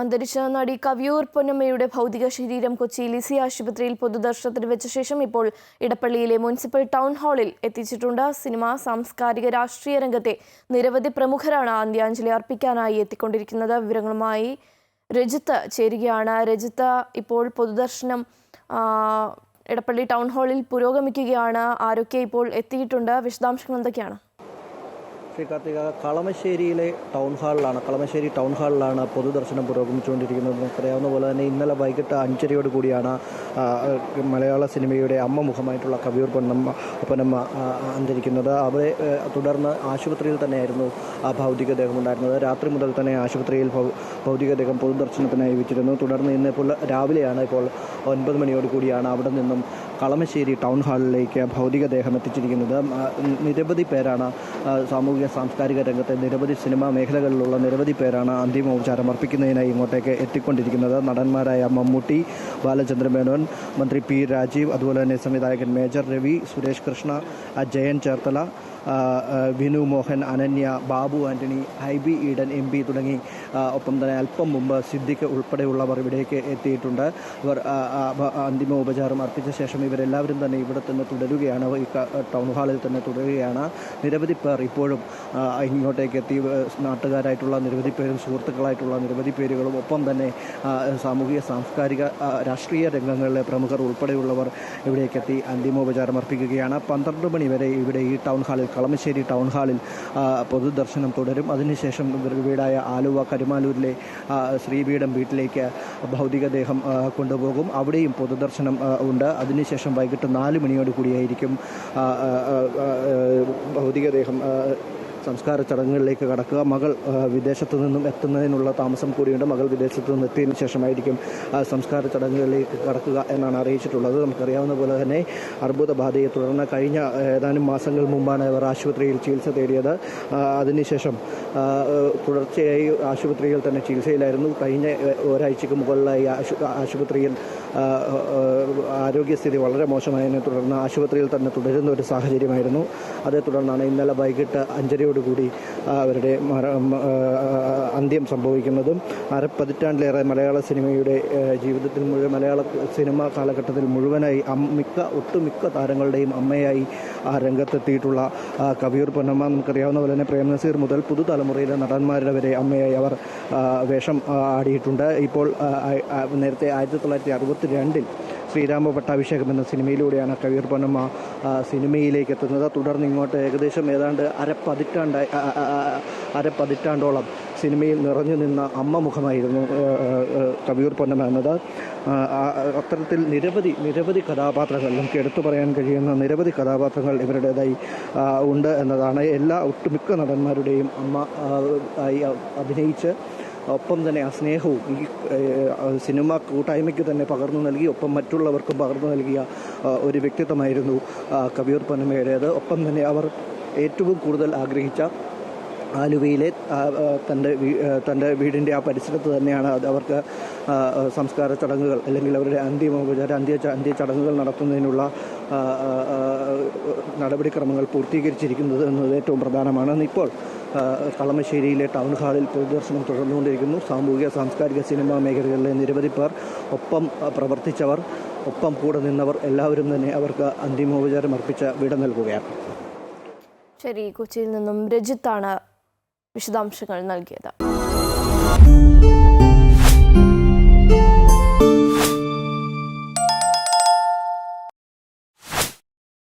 അന്തരിച്ച നടി കവിയൂർ പൊന്നമ്മയുടെ ഭൗതിക ശരീരം കൊച്ചി ലിസി ആശുപത്രിയിൽ പൊതുദർശനത്തിന് വെച്ച ശേഷം ഇപ്പോൾ ഇടപ്പള്ളിയിലെ മുനിസിപ്പൽ ടൗൺ ഹാളിൽ എത്തിച്ചിട്ടുണ്ട്. സിനിമ സാംസ്കാരിക രാഷ്ട്രീയ രംഗത്തെ നിരവധി പ്രമുഖരാണ് അന്ത്യാഞ്ജലി അർപ്പിക്കാനായി എത്തിക്കൊണ്ടിരിക്കുന്നത്. വിവരങ്ങളുമായി രജിത്ത് ചേരുകയാണ്. രജിത്ത് ഇപ്പോൾ പൊതുദർശനം ഇടപ്പള്ളി ടൗൺ ഹാളിൽ പുരോഗമിക്കുകയാണ്. ആരൊക്കെ ഇപ്പോൾ എത്തിയിട്ടുണ്ട്? വിശദാംശങ്ങൾ എന്തൊക്കെയാണ്? ശ്രീ കാർത്തിക കളമശ്ശേരിയിലെ ടൗൺ ഹാളിലാണ് കളമശ്ശേരി ടൗൺ ഹാളിലാണ് പൊതുദർശനം പുരോഗമിച്ചുകൊണ്ടിരിക്കുന്നത്. നമുക്കറിയാവുന്ന പോലെ തന്നെ ഇന്നലെ വൈകിട്ട് അഞ്ചരയോട് കൂടിയാണ് മലയാള സിനിമയുടെ അമ്മ മുഖമായിട്ടുള്ള കവിയൂർ പൊന്നമ്മ പൊന്നമ്മ അന്തരിക്കുന്നത്. അവരെ തുടർന്ന് ആശുപത്രിയിൽ തന്നെയായിരുന്നു ആ ഭൗതികദേഹം ഉണ്ടായിരുന്നത്. രാത്രി മുതൽ തന്നെ ആശുപത്രിയിൽ ഭൗതികദേഹം പൊതുദർശനത്തിനായി വെച്ചിരുന്നു തുടർന്ന് ഇന്ന് ഇപ്പോൾ രാവിലെയാണ് ഇപ്പോൾ ഒൻപത് മണിയോട് കൂടിയാണ് അവിടെ നിന്നും കളമശ്ശേരി ടൗൺ ഹാളിലേക്ക് ഭൗതികദേഹം എത്തിച്ചിരിക്കുന്നത്. നിരവധി പേരാണ് സാമൂഹിക സാംസ്കാരിക രംഗത്തെ നിരവധി സിനിമാ മേഖലകളിലുള്ള നിരവധി പേരാണ് അന്തിമോപചാരം അർപ്പിക്കുന്നതിനായി ഇങ്ങോട്ടേക്ക് എത്തിക്കൊണ്ടിരിക്കുന്നത്. നടന്മാരായ മമ്മൂട്ടി ബാലചന്ദ്രൻ മേനോൻ മന്ത്രി പി രാജീവ് അതുപോലെ തന്നെ സംവിധായകൻ major Ravi Suresh Krishna Jayan Cherthala Vinu Mohan Ananya Babu Antony Hibi Eden M P തുടങ്ങി ഒപ്പം തന്നെ അല്പം മുമ്പ് സിദ്ദിഖ് ഉൾപ്പെടെയുള്ളവർ ഇവിടേക്ക് എത്തിയിട്ടുണ്ട്. ഇവർ അന്തിമ ഉപചാരം അർപ്പിച്ച ശേഷം ഇവരെല്ലാവരും തന്നെ ഇവിടെ തന്നെ തുടരുകയാണ്. ഈ ടൗൺ ഹാളിൽ തന്നെ തുടരുകയാണ്. നിരവധി പേർ ഇപ്പോഴും ഇങ്ങോട്ടേക്ക് എത്തി. നാട്ടുകാരായിട്ടുള്ള നിരവധി പേരും സുഹൃത്തുക്കളായിട്ടുള്ള നിരവധി പേരുകളും ഒപ്പം തന്നെ സാമൂഹിക സാംസ്കാരിക രാഷ്ട്രീയ രംഗങ്ങളിലെ പ്രമുഖർ ഉൾപ്പെടെയുള്ളവർ ഇവിടേക്കെത്തി അന്തിമോപചാരം അർപ്പിക്കുകയാണ്. പന്ത്രണ്ട് മണി വരെ ഇവിടെ ഈ ടൗൺ ഹാളിൽ കളമശ്ശേരി ടൗൺ ഹാളിൽ പൊതുദർശനം തുടരും. അതിനുശേഷം ഇവരുടെ വീടായ ആലുവ കരുമാലൂരിലെ ശ്രീപീഠം വീട്ടിലേക്ക് ഭൗതികദേഹം കൊണ്ടുപോകും. അവിടെയും പൊതുദർശനം ഉണ്ട്. അതിനുശേഷം വൈകിട്ട് നാല് മണിയോട് കൂടിയായിരിക്കും ഭൗതികദേഹം സംസ്കാര ചടങ്ങുകളിലേക്ക് കടക്കുക. മകൾ വിദേശത്തു നിന്നും എത്തുന്നതിനുള്ള താമസം കൂടിയുണ്ട്. മകൾ വിദേശത്തു നിന്ന് എത്തിയതിനു ശേഷമായിരിക്കും സംസ്കാര ചടങ്ങുകളിലേക്ക് കടക്കുക എന്നാണ് അറിയിച്ചിട്ടുള്ളത്. നമുക്കറിയാവുന്ന പോലെ തന്നെ അർബുദ ബാധയെ തുടർന്ന് കഴിഞ്ഞ ഏതാനും മാസങ്ങൾ മുമ്പാണ് ഇവർ ആശുപത്രിയിൽ ചികിത്സ തേടിയത്. അതിനുശേഷം തുടർച്ചയായി ആശുപത്രിയിൽ തന്നെ ചികിത്സയിലായിരുന്നു. കഴിഞ്ഞ ഒരാഴ്ചക്ക് മുകളിലായി ആശു ആശുപത്രിയിൽ ആരോഗ്യസ്ഥിതി വളരെ മോശമായതിനെ തുടർന്ന് ആശുപത്രിയിൽ തന്നെ തുടരുന്ന ഒരു സാഹചര്യമായിരുന്നു. അതേ തുടർന്നാണ് ഇന്നലെ വൈകിട്ട് അഞ്ചരയോടുകൂടി ആ, അവരുടെ അന്ത്യം സംഭവിക്കുന്നതും അരപ്പതിറ്റാണ്ടിലേറെ മലയാള സിനിമയുടെ ജീവിതത്തിൽ മുഴുവൻ മലയാള സിനിമ കാലഘട്ടത്തിൽ മുഴുവനായി മിക്ക ഒട്ടുമിക്ക താരങ്ങളുടെയും അമ്മയായി ആ രംഗത്തെത്തിയിട്ടുള്ള കവിയൂർ പൊന്നമ്മ നമുക്കറിയാവുന്ന പോലെ തന്നെ പ്രേംനസീർ മുതൽ പുതുതലമുറയിലെ നടന്മാരുടെ വരെ അമ്മയായി അവർ വേഷം ആടിയിട്ടുണ്ട്. ഇപ്പോൾ നേരത്തെ ആയിരത്തി തൊള്ളായിരത്തി അറുപത്തി രണ്ടിൽ ശ്രീരാമ പട്ടാഭിഷേകം എന്ന സിനിമയിലൂടെയാണ് കവിയൂർ പൊന്നമ്മ സിനിമയിലേക്ക് എത്തുന്നത് തുടർന്ന് ഇങ്ങോട്ട് ഏകദേശം ഏതാണ്ട് അരപ്പതിറ്റാണ്ടായി അരപ്പതിറ്റാണ്ടോളം സിനിമയിൽ നിറഞ്ഞു നിന്ന അമ്മ മുഖമായിരുന്നു കവിയൂർ പൊന്നമ്മ എന്നത്. അത്തരത്തിൽ നിരവധി നിരവധി കഥാപാത്രങ്ങൾ നമുക്ക് എടുത്തു പറയാൻ കഴിയുന്ന നിരവധി കഥാപാത്രങ്ങൾ ഇവരുടേതായി ഉണ്ട് എന്നതാണ്. എല്ലാ ഒട്ടുമിക്ക നടന്മാരുടെയും അമ്മ ആയി അഭിനയിച്ച് ഒപ്പം തന്നെ ആ സ്നേഹവും ഈ സിനിമ കൂട്ടായ്മയ്ക്ക് തന്നെ പകർന്നു നൽകി ഒപ്പം മറ്റുള്ളവർക്കും പകർന്നു നൽകിയ ഒരു വ്യക്തിത്വമായിരുന്നു കവിയൂർ പൊന്നമ്മയുടേത്. ഒപ്പം തന്നെ അവർ ഏറ്റവും കൂടുതൽ ആഗ്രഹിച്ച ആലുവയിലെ തന്റെ തന്റെ വീടിന്റെ ആ പരിസരത്ത് തന്നെയാണ് അവർക്ക് സംസ്കാര ചടങ്ങുകൾ അല്ലെങ്കിൽ അവരുടെ അന്തിമോപചാര അന്ത്യ അന്ത്യ ചടങ്ങുകൾ നടത്തുന്നതിനുള്ള നടപടിക്രമങ്ങൾ പൂർത്തീകരിച്ചിരിക്കുന്നത് എന്നത് ഏറ്റവും പ്രധാനമാണ്. ഇപ്പോൾ കളമശ്ശേരിയിലെ ടൗൺ ഹാളിൽ പൊതുദർശനം തുടർന്നുകൊണ്ടിരിക്കുന്നു. സാമൂഹിക സാംസ്കാരിക സിനിമാ മേഖലകളിലെ നിരവധി പേർ ഒപ്പം പ്രവർത്തിച്ചവർ ഒപ്പം കൂടെ നിന്നവർ എല്ലാവരും തന്നെ അവർക്ക് അന്തിമോപചാരം അർപ്പിച്ച വിട നൽകുകയാണ്. ശരി കൊച്ചിയിൽ നിന്നും രജിത്താണ് വിശദാംശങ്ങൾ നൽകിയത്.